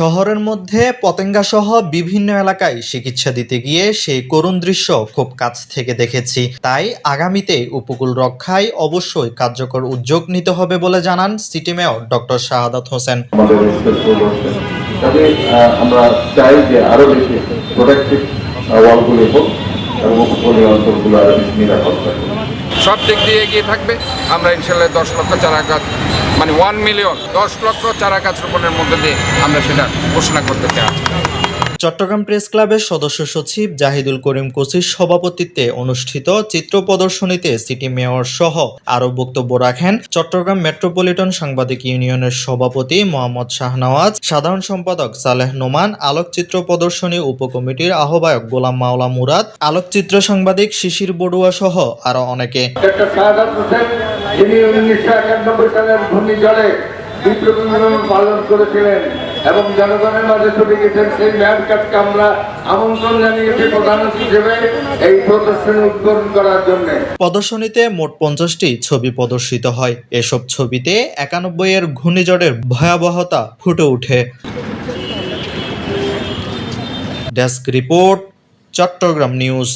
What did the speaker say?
শহরের মধ্যে পতেঙ্গা সহ বিভিন্ন এলাকায় চিকিৎসা দিতে গিয়ে সেই করুণ দৃশ্য খুব কাছ থেকে দেখেছি। তাই আগামীতে উপকূল রক্ষায় অবশ্যই কার্যকর উদ্যোগ নিতে হবে বলে জানান city mayor doctor Shahadat Hossain. আমরা চাই যে আরও বেশি সব দিক দিয়ে এগিয়ে থাকবে। আমরা ইনশাল্লাহ দশ লক্ষ চারা গাছ মানে ওয়ান মিলিয়ন দশ লক্ষ চারা গাছ রোপণের মধ্যে দিয়ে আমরা সেটা ঘোষণা করতে চাই। চট্টগ্রাম প্রেস ক্লাবের সদস্য সচিব জাহিদুল করিম কোচির সভাপতিত্বে অনুষ্ঠিত চিত্র প্রদর্শনীতে সিটি মেয়র সহ আরও বক্তব্য রাখেন চট্টগ্রাম মেট্রোপলিটন সাংবাদিক ইউনিয়নের সভাপতি মোহাম্মদ শাহনওয়াজ, সাধারণ সম্পাদক সালেহ নোমান, আলোকচিত্র প্রদর্শনী উপকমিটির আহ্বায়ক গোলাম মাওলা মুরাদ, আলোকচিত্র সাংবাদিক শিশির বড়ুয়া সহ আরও অনেকে। পালন করেছিলেন এবং জনগণের মাঝে ছুটে গেছেন সেই ম্যানকাটকে আমরা আমন্ত্রণ জানিয়েছি প্রধান হিসেবে এই প্রদর্শনী উদ্বোধন করার জন্য। প্রদর্শনীতে মোট পঞ্চাশটি ছবি প্রদর্শিত হয়। এসব ছবিতে একানব্বই এর ঘূর্ণিঝড়ের ভয়াবহতা ফুটে ওঠে। Desk report, Chattogram news.